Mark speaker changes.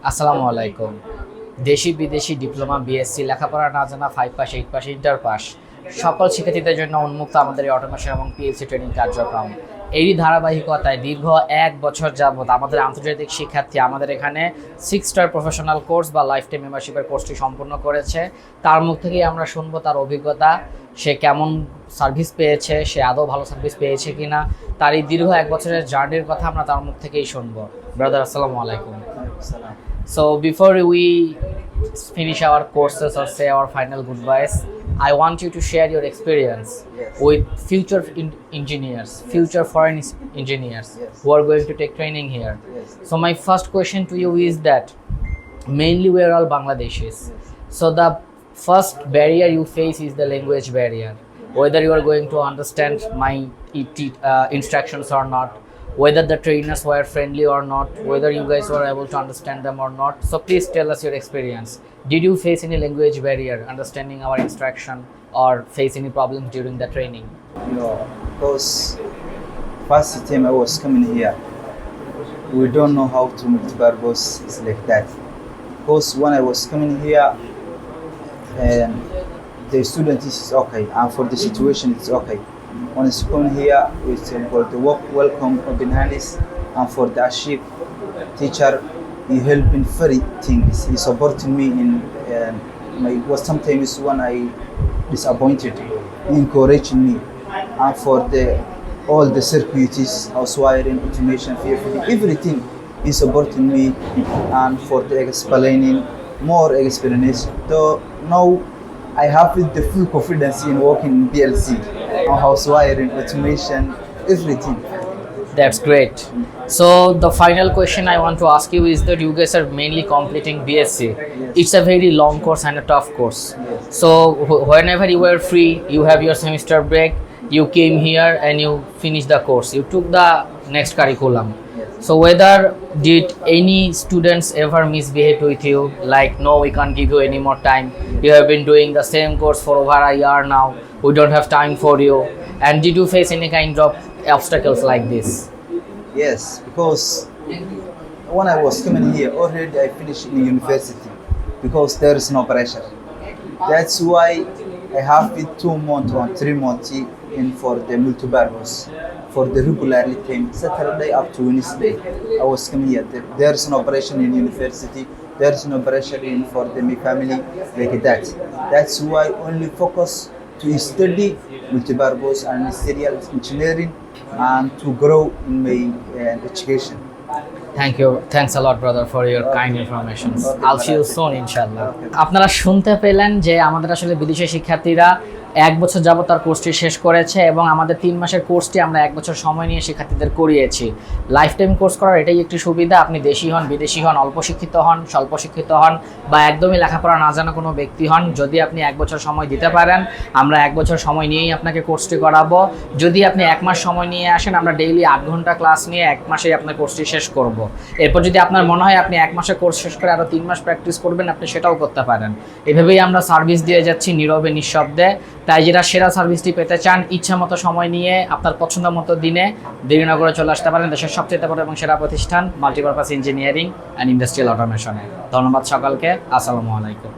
Speaker 1: আসসালামু আলাইকুম। দেশি বিদেশি ডিপ্লোমা বিএসসি লেখাপড়া না জানা five pass eight pass inter pass সকল শিক্ষার্থীদের জন্য উন্মুক্ত আমাদের এই অটোমেশন এবং পিএসসি ট্রেনিং কার্যক্রম। এরই ধারাবাহিকতায় দীর্ঘ এক বছর যাবত আমাদের আন্তর্জাতিক শিক্ষার্থী আমাদের এখানে সিক্স স্টার প্রফেশনাল কোর্স বা লাইফ টাইম মেম্বারশিপের কোর্সটি সম্পূর্ণ করেছে। তার মুখ থেকেই আমরা শুনব তার অভিজ্ঞতা, সে কেমন সার্ভিস পেয়েছে, সে আদৌ ভালো সার্ভিস পেয়েছে কিনা, তার এই দীর্ঘ এক বছরের জার্নির কথা আমরা তার মুখ থেকেই শুনব। ব্রাদার আসসালামু আলাইকুম। So before we finish our courses or say our final goodbyes, I want you to share your experience
Speaker 2: Yes.
Speaker 1: with future in- engineers, future foreign engineers
Speaker 2: Yes.
Speaker 1: who are going to take training here.
Speaker 2: Yes.
Speaker 1: So my first question to you is that mainly we are all Bangladeshis. So the first barrier you face is the language barrier. Whether you are going to understand my uh, instructions or not, whether the trainers were friendly or not, whether you guys were able to understand them or not. So please tell us your experience. Did you face any language barrier understanding our instruction or face any problems during the training?
Speaker 2: Know, because first time I was coming here, we don't know how to multi-purpose is like that. Because when I was coming here, and the student is okay, and for the situation it's okay. It's coming here, it's for the work welcome open and for the Ashik teacher, he helping very things. He supporting me in um, my was sometimes when I disappointed, he encouraging me, and for the all the circuits, house wiring, automation, everything, he supporting me, and for the explaining more explanation. So now I have the full confidence in working in PLC, on house wiring, automation, everything.
Speaker 1: That's great. So the final question I want to ask you is that you guys are mainly completing BSc. It's a very long course and a tough course. So wh- whenever you were free, you have your semester break, you came here and you finished the course. You took the next curriculum. So whether did any students ever misbehave with you? Like no, we can't give you any more time. You have been doing the same course for over a year now. We don't have time for you. And did you face any kind of obstacles like this?
Speaker 2: Yes, because when I was coming here, already I finished in university because there is no pressure. That's why I have it two months or three months in for the multi-purpose for the regularly time Saturday up to Wednesday. I was coming here. There- There is no operation in university. There is no pressure in for the my family like that. That's why only focus to study multi-purpose and ministerial engineering and to grow in my uh, education.
Speaker 1: Thank you thanks a lot brother for your kind information I'll see you soon ইনশাআল্লাহ আপনারা শুনতে পেলেন যে আমাদের আসলে বিদেশি শিক্ষার্থীরা এক বছর যাবত তার কোর্সটি শেষ করেছে এবং আমাদের তিন মাসের কোর্সটি আমরা এক বছর সময় নিয়ে শিক্ষার্থীদের করিয়েছি। লাইফ টাইম কোর্স করার এটাই একটি সুবিধা, আপনি দেশি হন, বিদেশি হন, অল্প শিক্ষিত হন, স্বল্প শিক্ষিত হন বা একদমই লেখাপড়া না জানা কোনো ব্যক্তি হন, যদি আপনি এক বছর সময় দিতে পারেন, আমরা এক বছর সময় নিয়েই আপনাকে কোর্সটি করাবো। যদি আপনি এক মাস সময় নিয়ে আসেন, আমরা ডেইলি আট ঘণ্টা ক্লাস নিয়ে এক মাসেই আপনার কোর্সটি শেষ করব। এরপর যদি আপনার মনে হয় আপনি এক মাসে কোর্স শেষ করে আরও তিন মাস প্র্যাকটিস করবেন, আপনি সেটাও করতে পারেন। এভাবেই আমরা সার্ভিস দিয়ে যাচ্ছি নীরবে, নিঃশব্দে। তাই যেটা সেরা সার্ভিসটি পেতে চান, ইচ্ছা মতো সময় নিয়ে, আপনার পছন্দ মতো দিনে দেবীনগরে চলে আসতে পারেন দেশের সবচেয়ে বড় এবং সেরা প্রতিষ্ঠান মাল্টিপারপাস ইঞ্জিনিয়ারিং অ্যান্ড ইন্ডাস্ট্রিয়াল অটোমেশনে ধন্যবাদ সকালকে, আসসালামু আলাইকুম।